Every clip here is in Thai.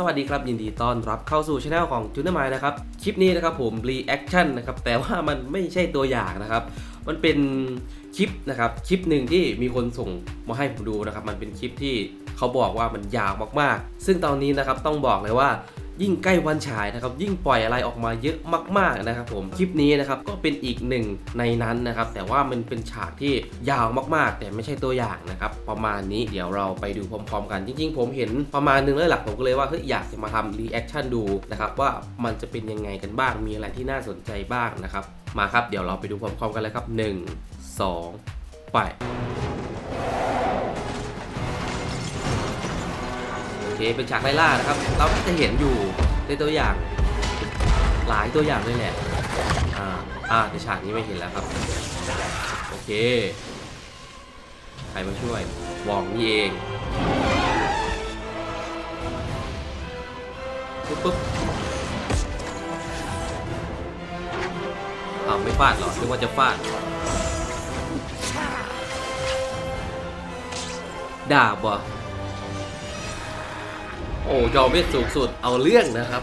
สวัสดีครับ ยินดีต้อนรับเข้าสู่ช anel ของจูเนอร์มายนะครับ คลิปนี้นะครับผมรีแอคชั่นนะครับ แต่ว่ามันไม่ใช่ตัวอย่างนะครับ มันเป็นคลิปนะครับ คลิปหนึ่งที่มีคนส่งมาให้ผมดูนะครับ มันเป็นคลิปที่เขาบอกว่ามันยาวมากๆ ซึ่งตอนนี้นะครับต้องบอกเลยว่า ยิ่งใกล้วันฉายนะครับยิ่งปล่อยอะไรออกมาเยอะมากๆนะครับผมคลิปนี้นะครับก็เป็นอีกหนึ่งในนั้นนะครับแต่ว่ามันเป็นฉากที่ยาวมากๆ แต่ไม่ใช่ตัวอย่างนะครับประมาณนี้เดี๋ยวเราไปดูพร้อมๆ กันจริง ๆ ผมเห็นประมาณนึงแล้วหลักผมก็เลยว่าเฮ้ยอยากจะมาทำรีแอคชั่นดูนะครับว่ามันจะเป็นยังไงกันบ้างมีอะไรที่น่าสนใจบ้างนะครับมาครับเดี๋ยวเราไปดูพร้อมๆกันเลยครับ 1 2 ไป เคเป็นฉากไล่ล่านะครับ เราจะเห็นอยู่ในตัวอย่าง หลายตัวอย่างเลยแหละ อ่า อ่าในฉากนี้ไม่เห็นแล้วครับ โอเค ใครมาช่วย วองนี่เองปุ๊บปุ๊บอ้าวไม่ฟาดหรอนึกว่าจะฟาด ดาบว่ะ โอ้จอมเวทสูงสุดเอาเรื่องนะครับ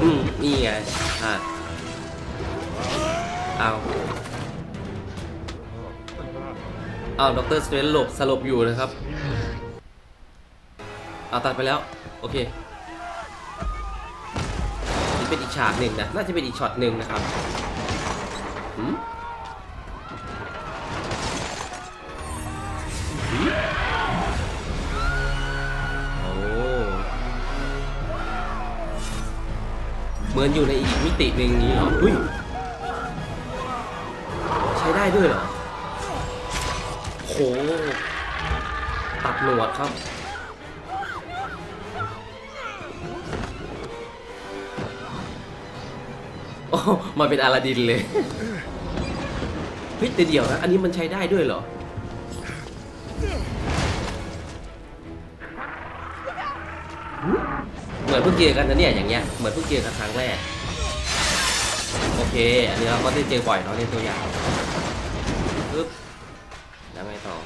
อืมนี่ไง อะเอาเอาดรสเตรนหลบสลบอยู่นะครับเอาตัดไปแล้ว โอเคนี่เป็นอีกฉากหนึ่งนะ น่าจะเป็นอีกช็อตหนึ่งนะครับหืม มือนอยู่ในอีกมิติหนึ่งนี้เหรออุ้ยใช้ได้ด้วยเหรอโหตัดหนวดครับโอ้มาเป็นอาลาดินเลยเฮ้ยแต่เดี๋ยวนะอันนี้มันใช้ได้ด้วยเหรอ เหมือนเพิ่งเจอกันนะเนี่ยอย่างเงี้ยเหมือนเพิ่งเจอกันครั้งแรกโอเคอันนี้เราก็ได้เจอบ่อยเนาะในตัวอย่างปึ๊บแล้วไงต่อ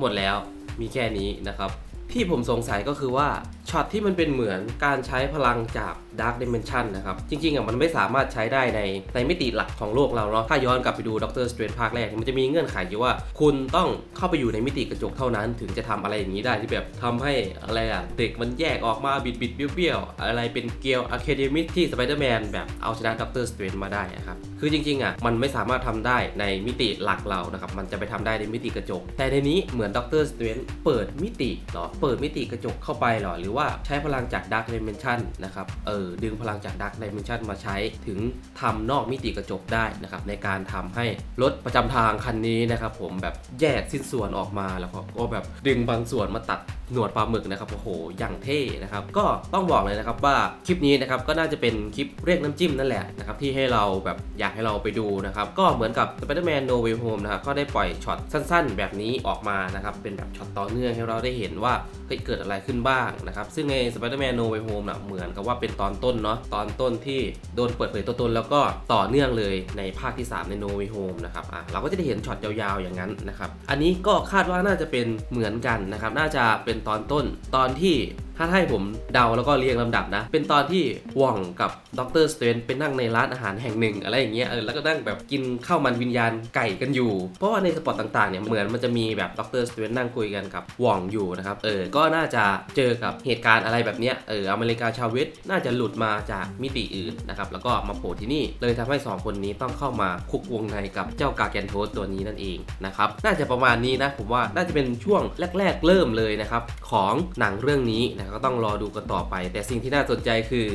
หมดแล้วมีแค่นี้นะครับ ที่ผมสงสัยก็คือว่าช็อตที่มันเป็นเหมือนการใช้พลังจาก Dark Dimension นะครับ จริงๆอะมันไม่สามารถใช้ได้ในในมิติหลักของโลกเราเนาะถ้าย้อนกลับไปดู Doctor Strange ภาคแรก มันจะมีเงื่อนไขอยู่ว่า คุณต้องเข้าไปอยู่ในมิติกระจกเท่านั้นถึงจะทำอะไรอย่างนี้ได้ที่แบบทำให้อะไรอะเด็กมันแยกออกมาบิดบิดๆเบี้ยวๆอะไรเป็นเกลอะคาเดมิที่ Spider-Man แบบเอาชนะ Doctor Strange มาได้นะครับคือจริงๆอะมันไม่สามารถทำได้ในมิติหลักเรานะครับมันจะไปทำได้ในมิติกระจก แต่ในนี้เหมือน Doctor Strange เปิดมิติเหรอเปิดมิติกระจกเข้าไปหรอหรือว่าใช้พลังจาก Dark Dimension นะครับเออดึงพลังจาก Dark Dimension มาใช้ถึงทำนอกมิติกระจกได้นะครับในการทำให้รถประจำทางคันนี้นะครับผมแบบแยกสิ้นส่วนออกมาแล้วก็แบบดึงบางส่วนมาตัด หนวดปลาหมึกนะครับโอ้โหอย่างเท่นะครับ ก็ต้องบอกเลยนะครับว่าคลิปนี้นะครับก็น่าจะเป็นคลิปเรียกน้ำจิ้มนั่นแหละนะครับที่ให้เราแบบอยากให้เราไปดูนะครับก็เหมือนกับ Spider-Man No Way Home นะครับก็ได้ปล่อยช็อตสั้น ๆ แบบนี้ออกมานะครับเป็นแบบช็อตต่อเนื่องให้เราได้เห็นว่าเฮ้ยเกิดอะไรขึ้นบ้างนะครับซึ่งใน Spider-Man No Way Home นะเหมือนกับว่าเป็นตอนต้นเนาะตอนต้นที่โดนเปิดเผยตัวตนแล้วก็ต่อเนื่องเลยในภาคที่ 3 ใน No Way Home นะครับอะเราก็จะได้เห็นช็อตยาวๆอย่างนั้นนะครับอันนี้ก็คาดว่าน่าจะเป็นเหมือนกันนะครับน่าจะเป็นตอนต้น ตอนที่ ถ้าให้ผมเดาแล้วก็เรียงลำดับนะ เป็นตอนที่ว่องกับดรสเตนไปนั่งในร้านอาหารแห่งหนึ่ง อะไรอย่างเงี้ยเออแล้วก็นั่งแบบกินข้าวมันวิญญาณไก่กันอยู่ เพราะว่าในสปอตต่างๆเนี่ยเหมือนมันจะมีแบบดรสเตนนั่งคุยกันกับว่องอยู่นะครับเออก็น่าจะเจอกับเหตุการณ์อะไรแบบเนี้ยเอออเมริกาชาวเวสน่าจะหลุดมาจากมิติอื่นนะครับแล้วก็มาโผล่ที่นี่เลยทำให้สองคนนี้ต้องเข้ามาคุกวงในกับเจ้ากาแกนโทสตัวนี้นั่นเองนะครับน่าจะประมาณนี้นะผมว่าน่าจะเป็นช่วงแรก ๆ เริ่มเลยนะครับของหนังเรื่องนี้นะก็ต้องรอดูกันต่อไป แต่สิ่งที่น่าสนใจคือ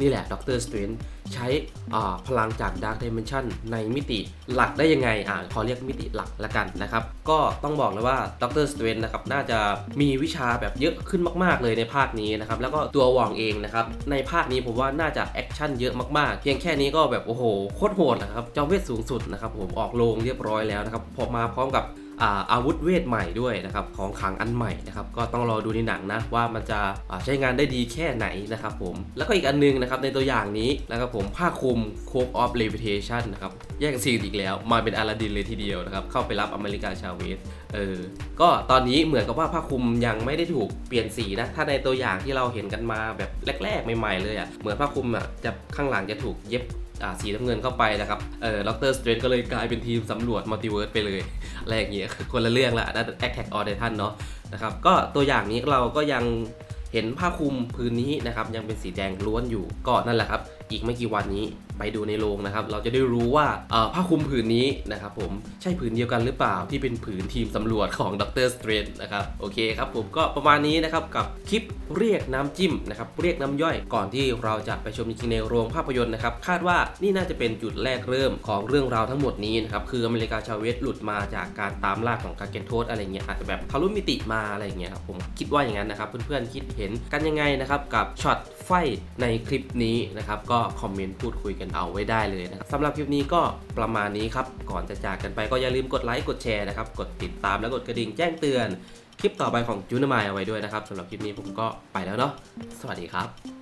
นี่แหละด็อกเตอร์สเตรนใช้พลังจาก Dark Dimension ในมิติหลักได้ยังไงอ่าขอเรียกมิติหลักละกันนะครับ ก็ต้องบอกเลยว่าด็อกเตอร์สเตรนนะครับน่าจะมีวิชาแบบเยอะขึ้นมาก ๆ เลยในภาคนี้นะครับ แล้วก็ตัวว่องเองนะครับ ในภาคนี้ผมว่าน่าจะแอคชั่นเยอะมาก ๆ เพียงแค่นี้ก็แบบโอ้โหโคตรโหดนะครับจอมเวทสูงสุดนะครับผมออกโรงเรียบร้อยแล้วนะครับพอมาพร้อมกับ อาวุธเวทใหม่ด้วยนะครับของขังอันใหม่นะครับก็ต้องรอดูในหนังนะว่ามันจะใช้งานได้ดีแค่ไหนนะครับผมแล้วก็อีกอันนึงนะครับในตัวอย่างนี้นะครับผมผ้าคลุม Cloak of Levitation นะครับแยกซีนอีกแล้ว มาเป็นอลาดินเลยทีเดียวนะครับเข้าไปรับอเมริกาชาเวสเออก็ตอนนี้เหมือนกับว่าผ้าคลุมยังไม่ได้ถูกเปลี่ยนสีนะถ้าในตัวอย่างที่เราเห็นกันมาแบบแรก ๆ ใหม่ ๆ เลยอะ่ะเหมือนผ้าคลุมอะจะข้างหลังจะถูกเย็บ สีน้ำเงินเข้าไปนะครับเออด็อกเตอร์สเตรนก็เลยกลายเป็นทีมสำรวจมัลติเวิร์สไปเลยอะไรอย่างเงี้ยคนละเรื่องละนั่น Attack on Titan เนาะนะครับก็ตัวอย่างนี้เราก็ยังเห็นผ้าคลุมพื้นนี้นะครับยังเป็นสีแดงล้วนอยู่ก็นั่นแหละครับ อีกไม่กี่วันนี้ไปดูในโรงนะครับ เราจะได้รู้ว่าผ้าคลุมผืนนี้นะครับผมใช่ผืนเดียวกันหรือเปล่าที่เป็นผืนทีมสำรวจของดรสเตรนนะครับโอเคครับผมก็ประมาณนี้นะครับกับคลิปเรียกน้ำจิ้มนะครับเรียกน้ำย่อยก่อนที่เราจะไปชมจริงๆในโรงภาพยนตร์นะครับคาดว่านี่น่าจะเป็นจุดแรกเริ่มของเรื่องราวทั้งหมดนี้นะครับคืออเมริกาชาเวสหลุดมาจากการตามล่าของกาเกนโทสอะไรเงี้ยอาจจะแบบทะลุมิติมาอะไรเงี้ยครับผมคิดว่าอย่างนั้นนะครับเพื่อนๆคิดเห็นกันยังไงนะครับกับช็อตไฟในคลิปนี้นะครับก็คอมเมนต์พูดคุยกันเอาไว้ได้เลยนะครับสำหรับคลิปนี้ก็ประมาณนี้ครับ ก่อนจะจากกันไปก็อย่าลืมกดไลค์กดแชร์นะครับ กดติดตามและกดกระดิ่งแจ้งเตือน คลิปต่อไปของจูนมายเอาไว้ด้วยนะครับสำหรับคลิปนี้ผมก็ไปแล้วเนาะสวัสดีครับ